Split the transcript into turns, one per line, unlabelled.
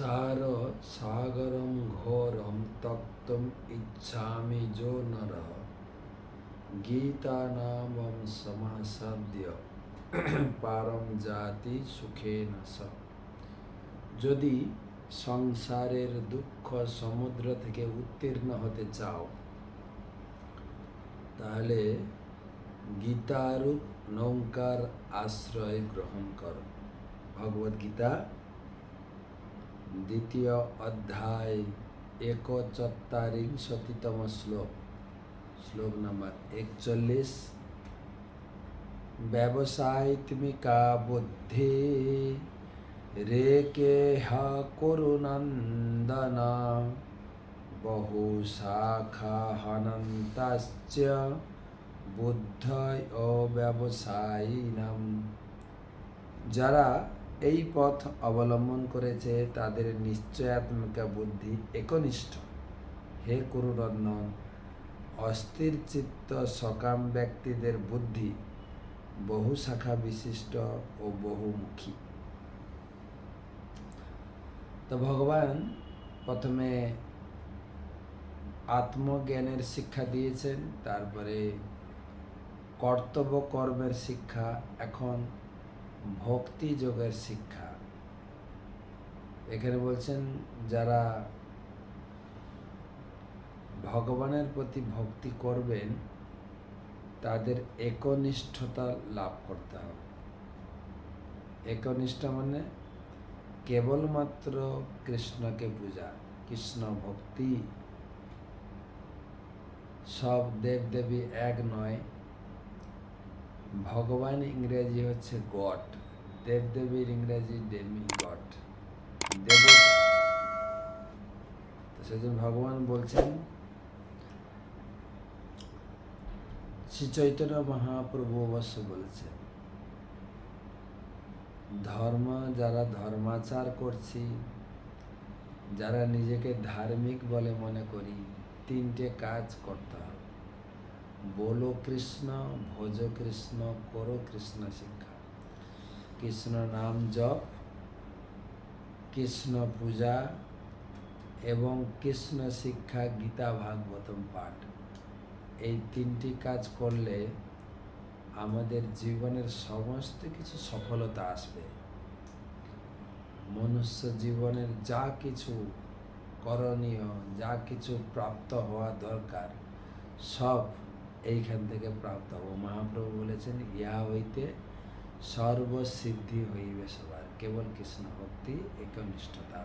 সংসার সাগরম ঘোরম তপ্তম ইচ্ছামি যো নর গীতা নামম সমাসাদ্য পারম জাতি সুখে স যদি সংসারের দুঃখ সমুদ্র থেকে উত্তীর্ণ হতে চাও, তাহলে গীতারূপ নৌকার আশ্রয় গ্রহণ করো। ভগবদ গীতা দ্বিতীয় অধ্যায় একচত্বারিংশতিতম শ্লোক শ্লোক নাম্বার একচল্লিশ ব্যবসায়িত্মিকা বুদ্ধি রেকে হা করুনন্দন বহু শাখা হনন্তাশ্চ বুদ্ধয় ও ব্যবসায়িনাম যারা এই পথ অবলম্বন করেছে তাদের নিশ্চয়াত্মিকা বুদ্ধি একনিষ্ঠ। হে কুরুনন্দন অস্থির চিত্ত সকাম ব্যক্তিদের বুদ্ধি বহু শাখা বিশিষ্ট ও বহুমুখী। তো ভগবান প্রথমে আত্মজ্ঞানের শিক্ষা দিয়েছেন, তারপরে কর্তব্য কর্মের শিক্ষা, এখন ভক্তি যোগের শিক্ষা। এখানে বলছেন, যারা ভগবানের প্রতি ভক্তি করবেন, তাদের একনিষ্ঠতা লাভ করতে হবে। একনিষ্ঠা মানে কেবলমাত্র কৃষ্ণকে পূজা, কৃষ্ণ ভক্তি। সব দেব দেবী এক নয় ভগবান ইংরেজি হচ্ছে গড, দেবদেবীর ইংরেজি ডেমি গড। দেব সেজন্য ভগবান বলছেন, শ্রী চৈতন্য মহাপ্রভু অবশ্য বলেছেন, ধর্ম যারা ধর্মাচার করছি, যারা নিজেকে ধার্মিক বলে মনে করি, তিনটে কাজ করতে হবে। বলো কৃষ্ণ ভোজ কৃষ্ণ করো কৃষ্ণ শিক্ষা কৃষ্ণ নাম জপ কৃষ্ণ পূজা এবং কৃষ্ণ শিক্ষা গীতা ভাগবতম পাঠ এই তিনটি কাজ করলে আমাদের জীবনের সমস্ত কিছু সফলতা আসবে। মনুষ্য জীবনের যা কিছু করণীয়, যা কিছু প্রাপ্ত হওয়া দরকার, সব এইখান থেকে প্রাপ্ত হব মহাপ্রভু বলেছেন ইহা হইতে সর্বসিদ্ধি হইবে সবার কেবল কৃষ্ণ ভক্তি একনিষ্ঠতা